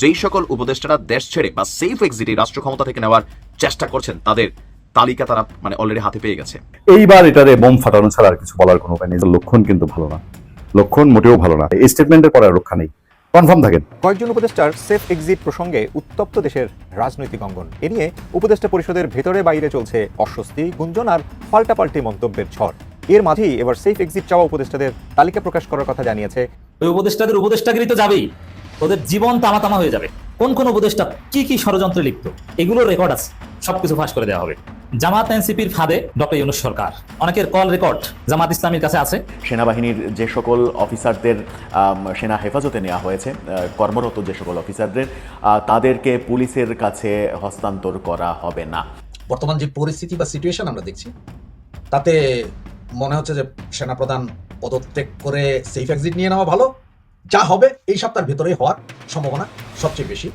যেই সকল উপদেষ্টারা দেশ ছেড়ে বা সেফ এক্সিটে রাষ্ট্র ক্ষমতা থেকে নেওয়ার চেষ্টা করছেন তাদের তালিকা তারা মানে অলরেডি হাতে পেয়ে গেছে। এইবার এটারে বোম ফাটানো ছাড়া আর কিছু বলার কোনো উপায় নেই। লক্ষণ কিন্তু ভালো না। লক্ষণ মোটেও ভালো না। এই স্টেটমেন্টের পরে রক্ষা নেই। কনফার্ম থাকেন। কয়েকজন উপদেষ্টার সেফ এক্সিট প্রসঙ্গে উত্তপ্ত দেশের রাজনৈতিক অঙ্গন। এ নিয়ে উপদেষ্টা পরিষদের ভেতরে বাইরে চলছে অস্বস্তি গুঞ্জন আর পাল্টাপাল্টি মন্তব্যের ঝড়। এর মাঝেই এবার সেফ এক্সিট চাওয়া উপদেষ্টাদের তালিকা প্রকাশ করার কথা জানিয়েছে ওই উপদেষ্টাদের উপদেষ্টাগিরি তো যাবেই। ওদের জীবন তামা তামা হয়ে যাবে। কোন কোন উপদেষ্টা কি কি ষড়যন্ত্রে লিপ্ত? এগুলোর রেকর্ড আছে। সবকিছু ফাঁস করে দেওয়া হবে। জামাত এনসিপির ফাঁদে ডক্টর ইউনুস সরকার। অনেকের কল রেকর্ড জামাত ইসলামীর কাছে আছে। সেনাবাহিনীর যে সকল অফিসারদের সেনা হেফাজতে নেওয়া হয়েছে কর্মরত যে সকল অফিসারদের তাদেরকে পুলিশের কাছে হস্তান্তর করা হবে না। বর্তমান যে পরিস্থিতি বা সিচুয়েশন আমরা দেখছি তাতে মনে হচ্ছে যে সেনাপ্রধান পদত্যাগ করে সেফ এক্সিট নিয়ে নেওয়া ভালো। যা হবে এই সপ্তাহের ভেতরেই হওয়ার সম্ভাবনা সবচেয়ে বেশি।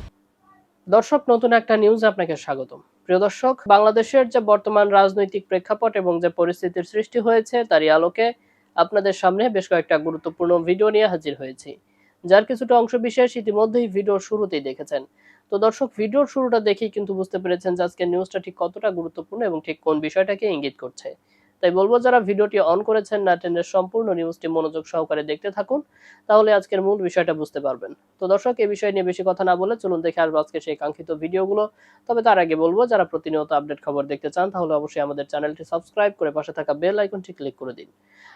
দর্শক, নতুন একটা নিউজ আপনাকে স্বাগতম। প্রিয় দর্শক, বাংলাদেশের যে বর্তমান রাজনৈতিক প্রেক্ষাপট এবং যে পরিস্থিতির সৃষ্টি হয়েছে তারই আলোকে আপনাদের সামনে বেশ কয়েকটা গুরুত্বপূর্ণ ভিডিও নিয়ে হাজির হয়েছি। যার কিছুটা অংশ বিশেষ ইতিমধ্যেই ভিডিওর শুরুতেই দেখেছেন। তো দর্শক ভিডিওর শুরুটা দেখেই কিন্তু বুঝতে পেরেছেন যে আজকের নিউজটা ঠিক কতটা গুরুত্বপূর্ণ এবং ঠিক কোন বিষয়টাকে ইঙ্গিত করছে। তাই বলব, যারা ভিডিওটি অন করেছেন না টেনের সম্পূর্ণ নিউজটি মনোযোগ সহকারে দেখতে থাকুন, তাহলে আজকের মূল বিষয়টা বুঝতে পারবেন। তো দর্শক এই বিষয় নিয়ে বেশি কথা না বলে চলুন দেখে আসব আজকে সেই কাঙ্ক্ষিত ভিডিওগুলো। তবে তার আগে বলব, যারা প্রতিনিয়ত আপডেট খবর দেখতে চান, তাহলে অবশ্যই আমাদের চ্যানেলটি সাবস্ক্রাইব করে পাশে থাকা বেল আইকনটি ক্লিক করে দিন।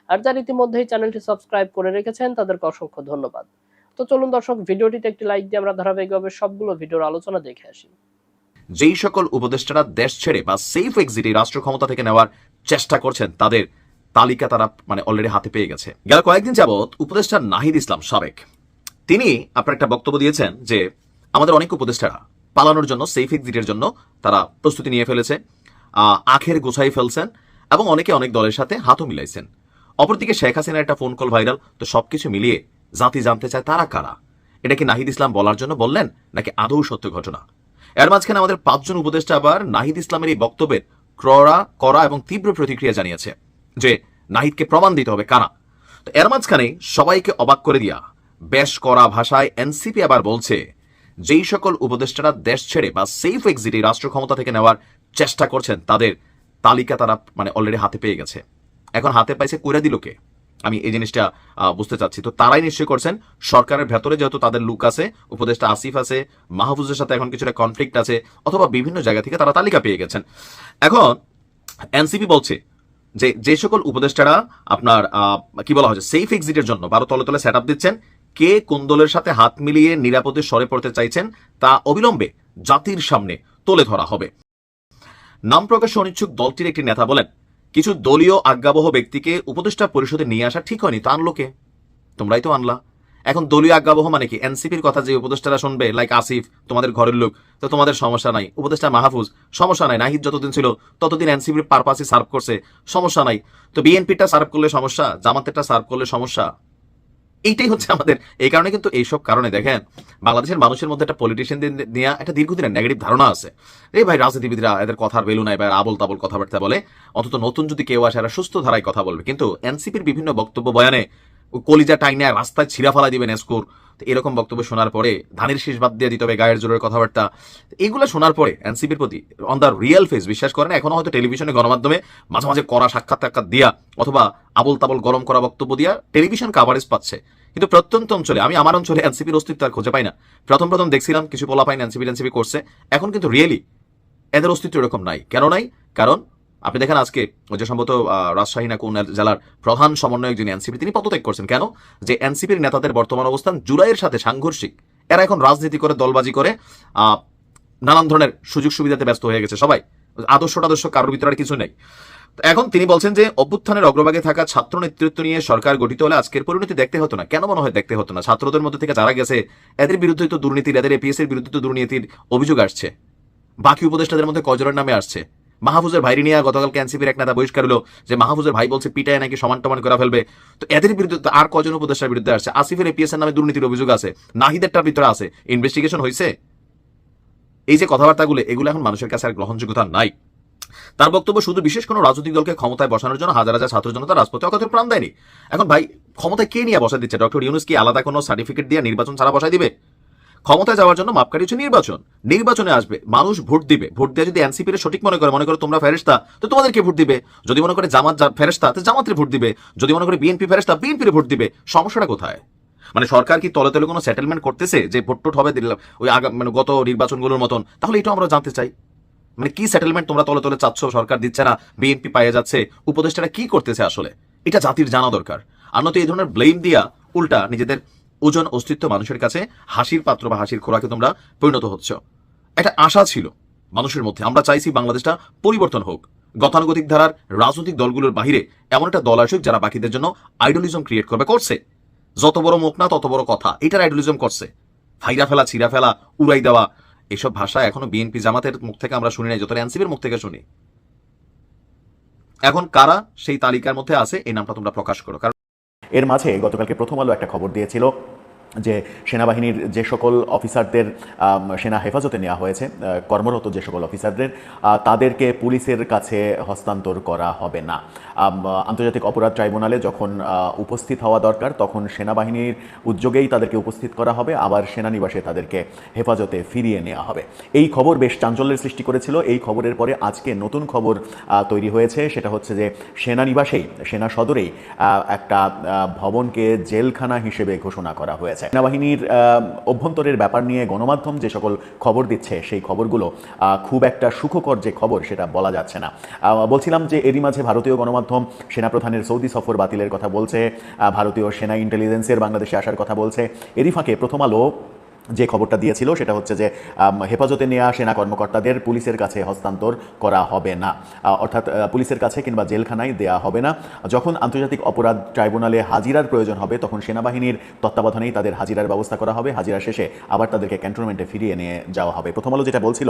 আর যারা ইতিমধ্যেই চ্যানেলটি সাবস্ক্রাইব করে রেখেছেন, তাদেরকে অসংখ্য ধন্যবাদ। তো চলুন দর্শক, ভিডিওটিতে একটি লাইক দিয়ে আমরা ধারাবাহিকভাবে সবগুলো ভিডিওর আলোচনা দেখে আসি। যেই সকল উপদেষ্টারা দেশ ছেড়ে বা সেফ এক্সিটে রাষ্ট্র ক্ষমতা থেকে নেওয়ার চেষ্টা করছেন, তাদের তালিকা তারা মানে অলরেডি হাতে পেয়ে গেছে। গেল কয়েকদিন যাবৎ উপদেষ্টা নাহিদ ইসলাম সাবেক। তিনি আপনার একটা বক্তব্য দিয়েছেন যে, আমাদের অনেক উপদেষ্টারা পালানোর জন্য সেফ এক্সিটের জন্য তারা প্রস্তুতি নিয়ে ফেলেছে আখের গোছাই ফেলছেন এবং অনেকে অনেক দলের সাথে হাতও মিলাইছেন। অপরদিকে শেখ হাসিনার একটা ফোন কল ভাইরাল তো সবকিছু মিলিয়ে জাতি জানতে চায় তারা কারা? এটা কি নাহিদ ইসলাম বলার জন্য বললেন, নাকি আদৌ সত্য ঘটনা? এর মাঝখানে আমাদের পাঁচজন উপদেষ্টা আবার নাহিদ ইসলামের এই বক্তব্যের ক্রড়া করা এবং তীব্র প্রতিক্রিয়া জানিয়েছে যে নাহিদকে প্রমাণ দিতে হবে কারা। তো এর মাঝখানে সবাইকে অবাক করে দিয়া বেশ করা ভাষায় এনসিপি আবার বলছে, যেই সকল উপদেষ্টারা দেশ ছেড়ে বা সেফ এক্সিটে রাষ্ট্র ক্ষমতা থেকে নেওয়ার চেষ্টা করছেন, তাদের তালিকা তারা মানে অলরেডি হাতে পেয়ে গেছে। এখন হাতে পাইছে কইরা দিল কে আমি এই জিনিসটা বুঝতে চাচ্ছি। তো তারাই নিশ্চয় করছেন। সরকারের ভেতরে যেহেতু তাদের লুক আছে, উপদেষ্টা আসিফ আছে, মাহফুজের সাথে এখন কিছুটা কনফ্লিক্ট আছে, অথবা বিভিন্ন জায়গা থেকে তারা তালিকা পেয়ে গেছেন। এখন এনসিপি বলছে যে যে সকল উপদেষ্টারা আপনার কি বলা হয়েছে সেফ এক্সিটের জন্য বারো তলে তলে সেট দিচ্ছেন, কে কোন দলের সাথে হাত মিলিয়ে নিরাপদে সরে পড়তে চাইছেন, তা অবিলম্বে জাতির সামনে তুলে ধরা হবে। নাম প্রকাশে অনিচ্ছুক দলটির একটি নেতা বলেন কিছু দলীয় আজ্ঞাবহ ব্যক্তিকে উপদেষ্টা পরিষদে নিয়ে আসা ঠিক হয়নি, তো আনলো কে? তোমরাই তো আনলা। এখন দলীয় আজ্ঞাবহ মানে কি? এনসিপির কথা যে উপদেষ্টারা শুনবে লাইক আসিফ, তোমাদের ঘরের লোক, তো তোমাদের সমস্যা নাই। উপদেষ্টা মাহফুজ, সমস্যা নাই। নাহিদ যতদিন ছিল, ততদিন এনসিপির পারপাসে সার্ভ করছে, সমস্যা নাই। তো বিএনপিটা সার্ভ করলে সমস্যা, জামাতেরটা সার্ভ করলে সমস্যা? এইটাই হচ্ছে আমাদের, এই কারণে কিন্তু এইসব কারণে দেখেন, বাংলাদেশের মানুষের মধ্যে একটা পলিটিশিয়ানদের নিয়ে একটা দীর্ঘদিনের নেগেটিভ ধারণা আছে। এই ভাই রাজনীতিবিদরা এদের কথার বেলু নাই বা আবল তাবল কথাবার্তা বলে, অন্তত নতুন যদি কেউ আসে এরা সুস্থ ধারায় কথা বলবে। কিন্তু এনসিপির বিভিন্ন বক্তব্য বয়ানে, কলিজা টাইনে রাস্তায় ছিঁড়া ফেলা দিবেন স্কোর তো এরকম বক্তব্য শোনার পরে ধানের শীষ বাদ দিয়ে দিতে হবে, গায়ের জোরের কথাবার্তা। এগুলো শোনার পরে এনসিপির প্রতি অন দ্য রিয়েল ফেস বিশ্বাস করেন, এখনও হয়তো টেলিভিশনে গণমাধ্যমে মাঝে মাঝে করা সাক্ষাৎ টাক্ষাৎ দিয়া অথবা আবল তাবল গরম করা বক্তব্য দিয়া টেলিভিশন কাভারেজ পাচ্ছে। কিন্তু প্রত্যন্ত অঞ্চলে, আমি আমার অঞ্চলে এনসিপির অস্তিত্ব আর খুঁজে পাই না। প্রথম প্রথম দেখছিলাম কিছু পোলা পাইন এনসিপি এনসিপি করছে, এখন কিন্তু রিয়েলি এদের অস্তিত্ব এরকম নাই। কেন নাই? কারণ আপনি দেখেন আজকে যে সম্ভবত রাজশাহী না কোন জেলার প্রধান সমন্বয়ক যিনি এনসিপি, তিনি পদত্যাগ করছেন। কেন? যে এনসিপির নেতাদের বর্তমান অবস্থান জুলাইয়ের সাথে সাংঘর্ষিক। এরা এখন রাজনীতি করে, দলবাজি করে নানান ধরনের সুযোগ সুবিধাতে ব্যস্ত হয়ে গেছে সবাই। আদর্শ আদর্শ কারোর ভিতরে আর কিছু নেই। এখন তিনি বলছেন যে, অভ্যুত্থানের অগ্রভাগে থাকা ছাত্র নেতৃত্ব নিয়ে সরকার গঠিত হলে আজকের পরিণতি দেখতে হতো না। কেন মনে হয় দেখতে হতো না? ছাত্রদের মধ্যে থেকে যারা গেছে, এদের বিরুদ্ধে তো দুর্নীতির, এদের এপিএস এর বিরুদ্ধে তো দুর্নীতির অভিযোগ আসছে। বাকি উপদেষ্টাদের মধ্যে কজরের নামে আসছে? মাহফুজের ভাইরি নিয়ে গতকাল ক্যান্সিপির এক নেতা বহিষ্কার হলো যে মাহফুজের ভাই বলছে পিটায় নাকি সমান টমান করে ফেলবে। তো এদের বিরুদ্ধে তো আর কজন উপদেষ্টার বিরুদ্ধে আসছে? আসিফের এপিএস এর নামে দুর্নীতির অভিযোগ আছে। নাহিদেরটার ভিতরে আছে। ইনভেস্টিগেশন হয়েছে এই যে কথাবার্তাগুলো, এগুলো এখন মানুষের কাছে আর গ্রহণযোগ্যতা নাই। তার বক্তব্য শুধু বিশেষ কোনো রাজনৈতিক দলকে ক্ষমতায় বসানোর জন্য হাজার হাজার ছাত্র জনতা রাজপথে অকথের প্রাণ দেয়নি। এখন ভাই, ক্ষমতায় কে নিয়ে বসা দিচ্ছে? ডক্টর ইউনুস কি আলাদা কোনো সার্টিফিকেট দিয়ে নির্বাচন ছাড়া বসাই দিবে? ক্ষমতায় যাওয়ার জন্য মাপকাঠি হচ্ছে নির্বাচন। নির্বাচনে আসবে, মানুষ ভোট দিবে। ভোট দিয়ে যদি এনসিপি র সঠিক মনে করে মনে করে তোমরা ফেরেস্তা তো তোমাদেরকে ভোট দিবে। যদি মনে করে জামাত ফেরেস্তা তো জামাতের ভোট দিবে। যদি মনে করে বিএনপি ফেরেস্তা বিএনপির ভোট দিবে। সমস্যাটা কোথায়? মানে সরকার কি তলে তলে কোনো সেটেলমেন্ট করতেছে যে ভোট টোট হবে দিল- ওই আগা মানে গত নির্বাচনগুলোর মতন? তাহলে এটা আমরা জানতে চাই। মানে কি সেটেলমেন্ট তোমরা তলে তলে চাচ্ছ? সরকার দিচ্ছে না, বিএনপি পাইয়ে যাচ্ছে। উপদেষ্টারা কি করতেছে আসলে? এটা জাতির জানা দরকার। আর নয়তো এই ধরনের ব্লেম দিয়া উল্টা নিজেদের ওজন অস্তিত্ব মানুষের কাছে হাসির পাত্র বা হাসির খোরাকে তোমরা পরিণত হচ্ছ। একটা আশা ছিল মানুষের মধ্যে, আমরা চাইছি বাংলাদেশটা পরিবর্তন হোক। গতানুগতিক ধারার রাজনৈতিক দলগুলোর বাহিরে এমন একটা দল আসুক যারা বাকিদের জন্য আইডলিজম ক্রিয়েট করবে, করছে। যত বড় মুখ না, তত বড় কথা, এটার আইডলিজম করছে। ফাইরা ফেলা, ছিঁড়া ফেলা, উড়াই দেওয়া, এসব ভাষা এখনও বিএনপি জামাতের মুখ থেকে আমরা শুনি নাই, যত এনসিপির মুখ থেকে শুনি। এখন কারা সেই তালিকার মধ্যে আছে, এই নামটা তোমরা প্রকাশ করো এর মাঝে গতকালকে প্রথম আলো একটা খবর দিয়েছিল। যে সেনাবাহিনীর যে সকল অফিসারদের সেনা হেফাজতে নেওয়া হয়েছে কর্মরত যে সকল অফিসারদের তাদেরকে পুলিশের কাছে হস্তান্তর করা হবে না। আন্তর্জাতিক অপরাধ ট্রাইব্যুনালে যখন উপস্থিত হওয়া দরকার, তখন সেনাবাহিনীর উদ্যোগেই তাদেরকে উপস্থিত করা হবে, আবার সেনানিবাসে তাদেরকে হেফাজতে ফিরিয়ে নেওয়া হবে। এই খবর বেশ চাঞ্চল্যের সৃষ্টি করেছিল। এই খবরের পরে আজকে নতুন খবর তৈরি হয়েছে। সেটা হচ্ছে যে সেনানিবাসেই, সেনা সদরেই একটা ভবনকে জেলখানা হিসেবে ঘোষণা করা হয়েছে। সেনাবাহিনীর অভ্যন্তরের ব্যাপার নিয়ে গণমাধ্যম যে সকল খবর দিচ্ছে, সেই খবরগুলো খুব একটা সুখকর যে খবর সেটা বলা যাচ্ছে না। বলছিলাম যে এরই মাঝে ভারতীয় গণমাধ্যম সেনাপ্রধানের সৌদি সফর বাতিলের কথা বলছে ভারতীয় সেনা ইন্টেলিজেন্সের বাংলাদেশে আসার কথা বলছে। এরই ফাঁকে প্রথম আলো যে খবরটা দিয়েছিল সেটা হচ্ছে যে হেফাজতে নেওয়া সেনা কর্মকর্তাদের পুলিশের কাছে হস্তান্তর করা হবে না। অর্থাৎ পুলিশের কাছে কিংবা জেলখানায় দেয়া হবে না। যখন আন্তর্জাতিক অপরাধ ট্রাইব্যুনালে হাজিরার প্রয়োজন হবে, তখন সেনাবাহিনীর তত্ত্বাবধানেই তাদের হাজিরার ব্যবস্থা করা হবে। হাজিরা শেষে আবার তাদেরকে ক্যান্টনমেন্টে ফিরিয়ে নিয়ে যাওয়া হবে। প্রথম আলো যেটা বলছিল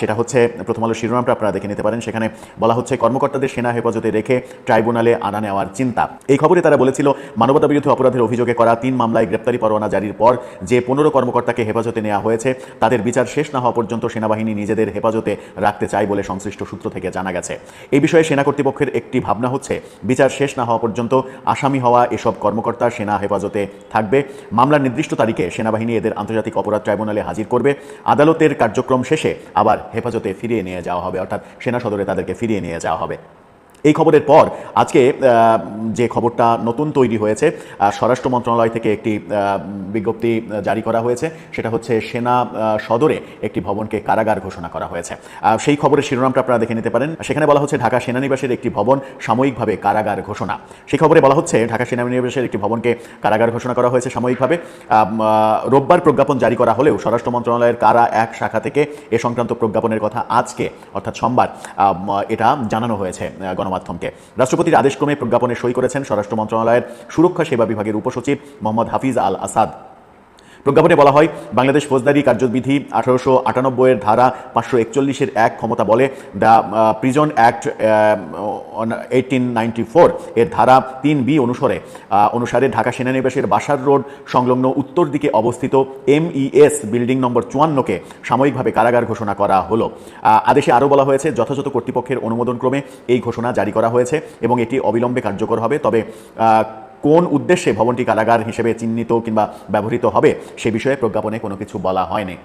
সেটা হচ্ছে, প্রথম আলো শিরোনামটা আপনারা দেখে নিতে পারেন। সেখানে বলা হচ্ছে, কর্মকর্তাদের সেনা হেফাজতে রেখে ট্রাইব্যুনালে আনা নেওয়ার চিন্তা। এই খবরে তারা বলেছিল মানবতা অপরাধের অভিযোগে করা তিন মামলায় গ্রেপ্তারি পরোয়ানা জারির পর যে পনেরো কর্মকর্তাকে হেফাজতে নেওয়া হয়েছে। তাদের বিচার শেষ না হওয়া পর্যন্ত সেনাবাহিনী নিজেদের হেফাজতে রাখতে চায় বলে সংশ্লিষ্ট সূত্র থেকে জানা গেছে। এই বিষয়ে সেনা কর্তৃপক্ষের একটি ভাবনা হচ্ছে, বিচার শেষ না হওয়া পর্যন্ত আসামি হওয়া এসব কর্মকর্তা সেনা হেফাজতে থাকবে। মামলার নির্দিষ্ট তারিখে সেনাবাহিনী এদের আন্তর্জাতিক অপরাধ ট্রাইব্যুনালে হাজির করবে। আদালতের কার্যক্রম শেষে আবার হেফাজতে ফিরিয়ে নিয়ে যাওয়া হবে। অর্থাৎ সেনা সদরে তাদেরকে ফিরিয়ে নিয়ে যাওয়া হবে। এই খবরের পর আজকে যে খবরটা নতুন তৈরি হয়েছে স্বরাষ্ট্র মন্ত্রণালয় থেকে একটি বিজ্ঞপ্তি জারি করা হয়েছে। সেটা হচ্ছে সেনা সদরে একটি ভবনকে কারাগার ঘোষণা করা হয়েছে। সেই খবরের শিরোনামটা আপনারা দেখে নিতে পারেন। সেখানে বলা হচ্ছে ঢাকা সেনানিবাসের একটি ভবন সাময়িকভাবে কারাগার ঘোষণা। সেই খবরে বলা হচ্ছে ঢাকা সেনানিবাসের একটি ভবনকে কারাগার ঘোষণা করা হয়েছে সাময়িকভাবে। রোববার প্রজ্ঞাপন জারি করা হলেও স্বরাষ্ট্র মন্ত্রণালয়ের কারা এক শাখা থেকে এ সংক্রান্ত প্রজ্ঞাপনের কথা আজকে অর্থাৎ সোমবার এটা জানানো হয়েছে আহ, গণমাধ্যমকে। রাষ্ট্রপতির আদেশক্রমে প্রজ্ঞাপনে সই করেছেন স্বরাষ্ট্র মন্ত্রণালয়ের সুরক্ষা সেবা বিভাগের উপসচিব মোহাম্মদ হাফিজ আল আসাদ প্রজ্ঞাপনে বলা হয়, বাংলাদেশ ফৌজদারি কার্যবিধি আঠারোশো আটানব্বইয়ের ধারা পাঁচশো একচল্লিশের এক ক্ষমতা বলে the prison act eighteen four এর ধারা তিন বি অনুসারে অনুসারে ঢাকা সেনানিবাসের বাসার রোড সংলগ্ন উত্তর দিকে অবস্থিত এমইএস বিল্ডিং নম্বর চুয়ান্নকে সাময়িকভাবে কারাগার ঘোষণা করা হলো। আদেশে আরও বলা হয়েছে, যথাযথ কর্তৃপক্ষের অনুমোদনক্রমে এই ঘোষণা জারি করা হয়েছে এবং এটি অবিলম্বে কার্যকর হবে। তবে কোন উদ্দেশ্যে ভবনটি কারাগার হিসেবে চিহ্নিত কিংবা ব্যবহৃত হবে সে বিষয়ে প্রজ্ঞাপনে কোনো কিছু বলা হয়নি।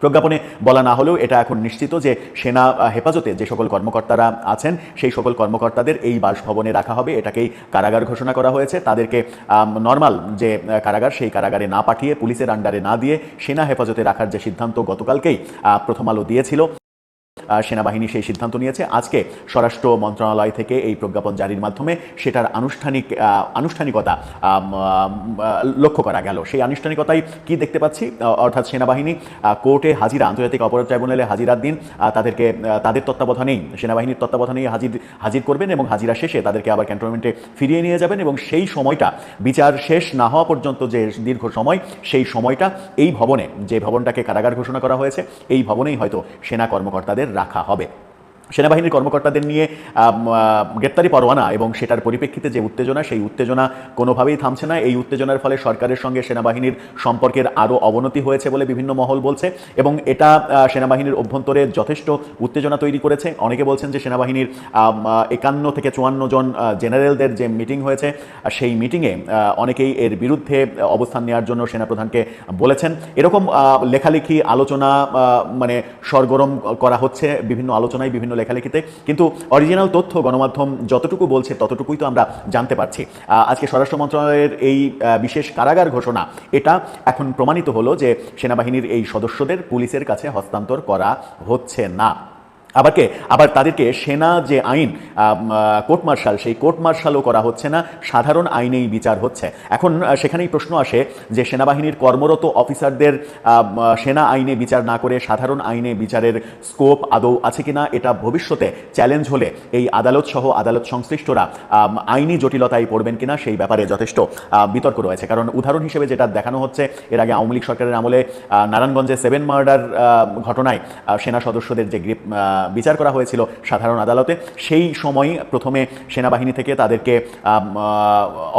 প্রজ্ঞাপনে বলা না হলেও এটা এখন নিশ্চিত যে সেনা হেফাজতে যে সকল কর্মকর্তারা আছেন, সেই সকল কর্মকর্তাদের এই বাসভবনে রাখা হবে। এটাকেই কারাগার ঘোষণা করা হয়েছে। তাদেরকে নর্মাল যে কারাগার, সেই কারাগারে না পাঠিয়ে, পুলিশের আন্ডারে না দিয়ে সেনা হেফাজতে রাখার যে সিদ্ধান্ত গতকালকেই প্রথম আলো দিয়েছিল। সেনাবাহিনী সেই সিদ্ধান্ত নিয়েছে। আজকে স্বরাষ্ট্র মন্ত্রণালয় থেকে এই প্রজ্ঞাপন জারির মাধ্যমে সেটার আনুষ্ঠানিক আনুষ্ঠানিকতা লক্ষ্য করা গেল। সেই আনুষ্ঠানিকতায় কি দেখতে পাচ্ছি? অর্থাৎ সেনাবাহিনী কোর্টে হাজিরা, আন্তর্জাতিক অপরাধ ট্রাইব্যুনালে হাজিরার দিন তাদেরকে তাদের তত্ত্বাবধানেই, সেনাবাহিনীর তত্ত্বাবধানেই হাজির হাজির করবেন এবং হাজিরা শেষে তাদেরকে আবার ক্যান্টনমেন্টে ফিরিয়ে নিয়ে যাবেন এবং সেই সময়টা, বিচার শেষ না হওয়া পর্যন্ত যে দীর্ঘ সময়, সেই সময়টা এই ভবনে, যে ভবনটাকে কারাগার ঘোষণা করা হয়েছে, এই ভবনেই হয়তো সেনা কর্মকর্তাদের রাখা হবে। সেনাবাহিনীর কর্মকর্তাদের নিয়ে গ্রেপ্তারি পরোয়ানা এবং সেটার পরিপ্রেক্ষিতে যে উত্তেজনা, সেই উত্তেজনা কোনোভাবেই থামছে না। এই উত্তেজনার ফলে সরকারের সঙ্গে সেনাবাহিনীর সম্পর্কের আরও অবনতি হয়েছে বলে বিভিন্ন মহল বলছে এবং এটা সেনাবাহিনীর অভ্যন্তরে যথেষ্ট উত্তেজনা তৈরি করেছে। অনেকে বলছেন যে সেনাবাহিনীর একান্ন থেকে চুয়ান্ন জন জেনারেলদের যে মিটিং হয়েছে সেই মিটিংয়ে অনেকেই এর বিরুদ্ধে অবস্থান নেওয়ার জন্য সেনাপ্রধানকে বলেছেন। এরকম লেখালেখি, আলোচনা মানে সরগরম করা হচ্ছে। বিভিন্ন আলোচনায় বিভিন্ন লেখালেখিতে, কিন্তু অরিজিনাল তথ্য গণমাধ্যম যতটুকু বলছে ততটুকুই তো আমরা জানতে পারছি। আজকে স্বরাষ্ট্র মন্ত্রণালয়ের এই বিশেষ কারাগার ঘোষণা, এটা এখন প্রমাণিত হলো যে সেনাবাহিনীর এই সদস্যদের পুলিশের কাছে হস্তান্তর করা হচ্ছে না। আবার কে? আবার তাদেরকে সেনা যে আইন কোর্ট মার্শাল, সেই কোর্ট মার্শালও করা হচ্ছে না, সাধারণ আইনেই বিচার হচ্ছে। এখন সেখানেই প্রশ্ন আসে যে সেনাবাহিনীর কর্মরত অফিসারদের সেনা আইনে বিচার না করে সাধারণ আইনে বিচারের স্কোপ আদৌ আছে কিনা, এটা ভবিষ্যতে চ্যালেঞ্জ হলে এই আদালত সহ আদালত সংশ্লিষ্টরা আইনি জটিলতায় পড়বেন কিনা সেই ব্যাপারে যথেষ্ট বিতর্ক রয়েছে। কারণ উদাহরণ হিসেবে যেটা দেখানো হচ্ছে, এর আগে আওয়ামী লীগ সরকারের আমলে নারায়ণগঞ্জে সেভেন মার্ডার ঘটনায় সেনা সদস্যদের যে গ্রেপ বিচার করা হয়েছিল সাধারণ আদালতে। সেই সময় প্রথমে সেনাবাহিনী থেকে তাদেরকে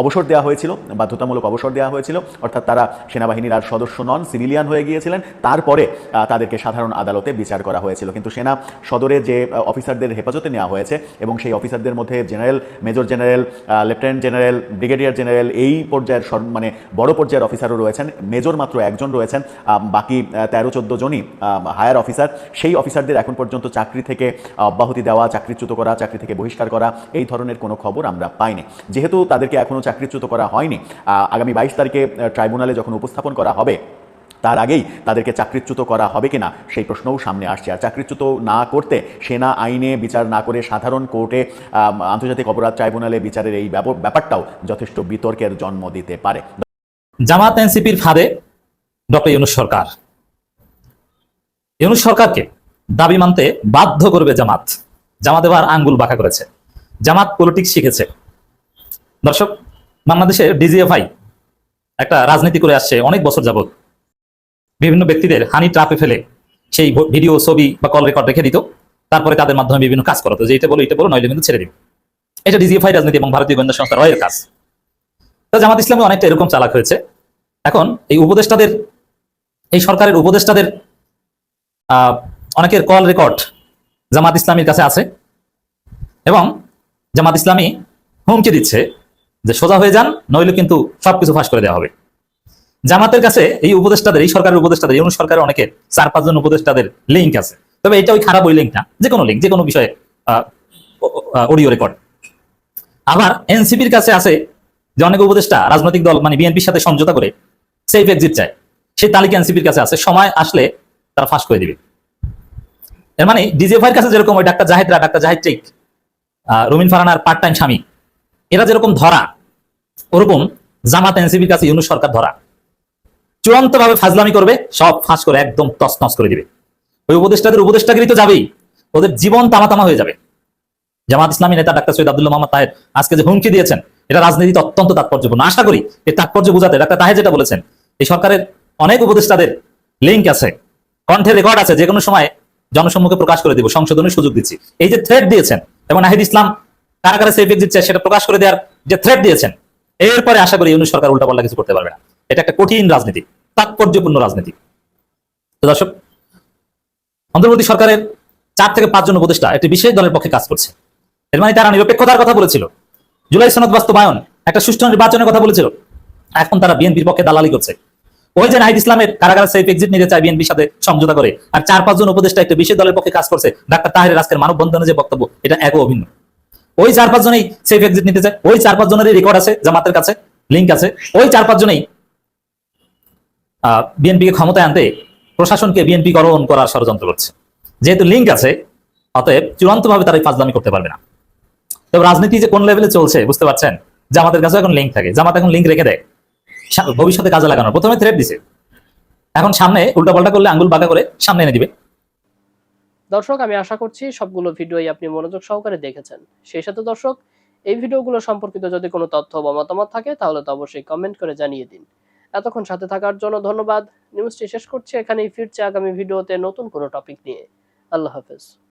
অবসর দেওয়া হয়েছিল, বাধ্যতামূলক অবসর দেওয়া হয়েছিল। অর্থাৎ তারা সেনাবাহিনীর আর সদস্য নন, সিভিলিয়ান হয়ে গিয়েছিলেন। তারপরে তাদেরকে সাধারণ আদালতে বিচার করা হয়েছিল। কিন্তু সেনা সদরে যে অফিসারদের হেফাজতে নেওয়া হয়েছে এবং সেই অফিসারদের মধ্যে general, major general lieutenant general, brigadier general, এই পর্যায়ের মানে বড় পর্যায়ের অফিসারও রয়েছেন। মেজর মাত্র একজন রয়েছেন। বাকি তেরো, চোদ্দ জনই হায়ার অফিসার। সেই অফিসারদের এখন পর্যন্ত চাকরি থেকে অব্যাহতি দেওয়া, চাকরিচ্যুত করা, চাকরি থেকে বহিষ্কার করা, এই ধরনের কোনো খবর আমরা পাইনি। যেহেতু তাদেরকে এখনও চাকরিচ্যুত করা হয়নি আগামী বাইশ তারিখে ট্রাইব্যুনালে যখন উপস্থাপন করা হবে, তার আগেই তাদেরকে চাকরিচ্যুত করা হবে কিনা, সেই প্রশ্নও সামনে আসছে। আর চাকরিচ্যুত না করতে সেনা আইনে বিচার না করে সাধারণ কোর্টে আন্তর্জাতিক অপরাধ ট্রাইব্যুনালে বিচারের এই ব্যাপারটাও যথেষ্ট বিতর্কের জন্ম দিতে পারে। জামাত এনসিপির ফাঁদে ডক্টর ইউনুস সরকার। ইউনুস সরকারকে দাবি মানতে বাধ্য করবে জামাত। জামাত এবার আঙ্গুল বাঁকা করেছে। জামাত পলিটিক্স শিখেছে। দর্শক, বাংলাদেশের ডিজিএফআই একটা রাজনীতি করে আসছে অনেক বছর যাবত বিভিন্ন ব্যক্তিদের হানি ট্রাপে ফেলে সেই ভিডিও ছবি বা কল রেকর্ড রেখে দিত। তারপরে তাদের মাধ্যমে বিভিন্ন কাজ করাতো। যে এটা বলো এটা বলো, নইলে কিন্তু ছেড়ে দিবে। এটা ডিজিএফআই রাজনীতি এবং ভারতীয় গোয়েন্দা সংস্থা রয়ের কাজ। তো জামাত ইসলামে অনেকটা এরকম চালাক হয়েছে। এখন এই উপদেষ্টাদের, এই সরকারের উপদেষ্টাদের অনেকের কল রেকর্ড জামাত ইসলামীর কাছে আছে এবং জামাত ইসলামী হুমকি দিচ্ছে যে সোজা হয়ে যান, নইলে কিন্তু সবকিছু ফাঁস করে দেওয়া হবে। জামাতের কাছে এই উপদেষ্টাদের, এই সরকারের উপদেষ্টাদের এই সরকারের অনেকের চার পাঁচজন উপদেষ্টাদের লিঙ্ক আছে। তবে এটা ওই খারাপ ওই লিঙ্ক না, যে কোনো লিঙ্ক যে কোনো বিষয়ে অডিও রেকর্ড আবার এনসিপির কাছে আছে যে অনেক উপদেষ্টা রাজনৈতিক দল মানে বিএনপির সাথে সমঝোতা করে সেফ এক্সিট চায়। সেই তালিকা এনসিপির কাছে আছে, সময় আসলে তারা ফাঁস করে দিবে। এর মানে ডিজিএফআই কাছে যেরকম ওই ডাক্তার জাহিদরা ডাক্তার জাহিদ টেক রুমিন ফারানার পার্ট টাইম স্বামী, এরা যেরকম ধরা, ওরকম জামাত এনসিপির কাছে ইউনুস সরকার ধরা। চূড়ান্ত ভাবে ফাজলামি করবে, সব ফাঁস করে একদম তস নস করে দিবে। ওই উপদেষ্টাদের উপদেষ্টাগিরি তো যাবেই, ওদের জীবন তামাতামা হয়ে যাবে। জামাত ইসলামী নেতা ডাক্তার সৈয়দ আব্দুল্লাহ মোহাম্মদ তাহের আজকে যে হুমকি দিয়েছেন, এটা রাজনীতিতে অত্যন্ত তাৎপর্যপূর্ণ। আশা করি এই তাৎপর্য বোঝাতে ডাক্তার তাহের যেটা বলেছেন, এই সরকারের অনেক উপদেষ্টাদের লিঙ্ক আছে কণ্ঠের রেকর্ড আছে যে কোনো সময় জনসম্মুখে প্রকাশ করে দিব, সংশোধনের সুযোগ দিচ্ছি। এই যে থ্রেড দিয়েছেন, এবং নাহিদ ইসলাম কারাগারে সেফ এক্সিট চায় সেটা প্রকাশ করে দেওয়ার যে থ্রেড দিয়েছেন, এরপরে আশা করি ইউনুস সরকার উল্টাপাল্টা কিছু করতে পারবে না। এটা একটা কঠিন রাজনীতি, তাৎপর্যপূর্ণ রাজনীতি। দর্শক, অন্তর্বর্তী সরকারের চার থেকে পাঁচজন উপদেষ্টা একটি বিশেষ দলের পক্ষে কাজ করছে। এর মানে তারা নিরপেক্ষতার কথা বলেছিল। জুলাই সনদ বাস্তবায়ন একটা সুষ্ঠু নির্বাচনের কথা বলেছিল। এখন তারা বিএনপির পক্ষে দালালি করছে। ওই যে নাহিদ ইসলামের কারাগার সেফ এক্সিট নিতে চায় বিএনপির সাথে সমঝোতা করে। আর চার পাঁচজন উপদেষ্টা একটা বিশেষ দলের পক্ষে কাজ করছে। ডাক্তার তাহের আজকের মানববন্ধনে যে বক্তব্য, এটা এক অভিন্ন। ওই চার পাঁচজনেই সেফ এক্সিট নিতে চায়। ওই চার পাঁচজনেরই রেকর্ড আছে, জামাতের কাছে লিঙ্ক আছে। ওই চার পাঁচজনেই বিএনপিকে ক্ষমতায় আনতে প্রশাসনকে বিএনপি করণ করার ষড়যন্ত্র করছে। যেহেতু লিঙ্ক আছে, অতএব চূড়ান্তভাবে তারা এই ফাজলামি করতে পারবে না। তবে রাজনীতি যে কোন লেভেলে চলছে, বুঝতে পারছেন? জামাতের কাছে এখন লিঙ্ক থাকে। জামাত এখন লিঙ্ক রেখে দেয়। ভবিষ্যতে কাজে লাগানোর প্রথমে থ্রেট দিছে। এখন সামনে উল্টাপাল্টা করলে, আঙ্গুল বাঁকা করে সামনে এনে দিবে। দর্শক, আমি আশা করছি সবগুলো ভিডিওই আপনি মনোযোগ সহকারে দেখেছেন। সেই সাথে দর্শক, এই ভিডিওগুলো সম্পর্কিত যদি কোনো তথ্য বা মতামত থাকে, তাহলে তো অবশ্যই কমেন্ট করে জানিয়ে দিন। এতক্ষণ সাথে থাকার জন্য ধন্যবাদ। নিউজটি শেষ করছি। এখানেই ফিরছে আগামী ভিডিওতে নতুন কোনো টপিক নিয়ে। আল্লাহ হাফেজ।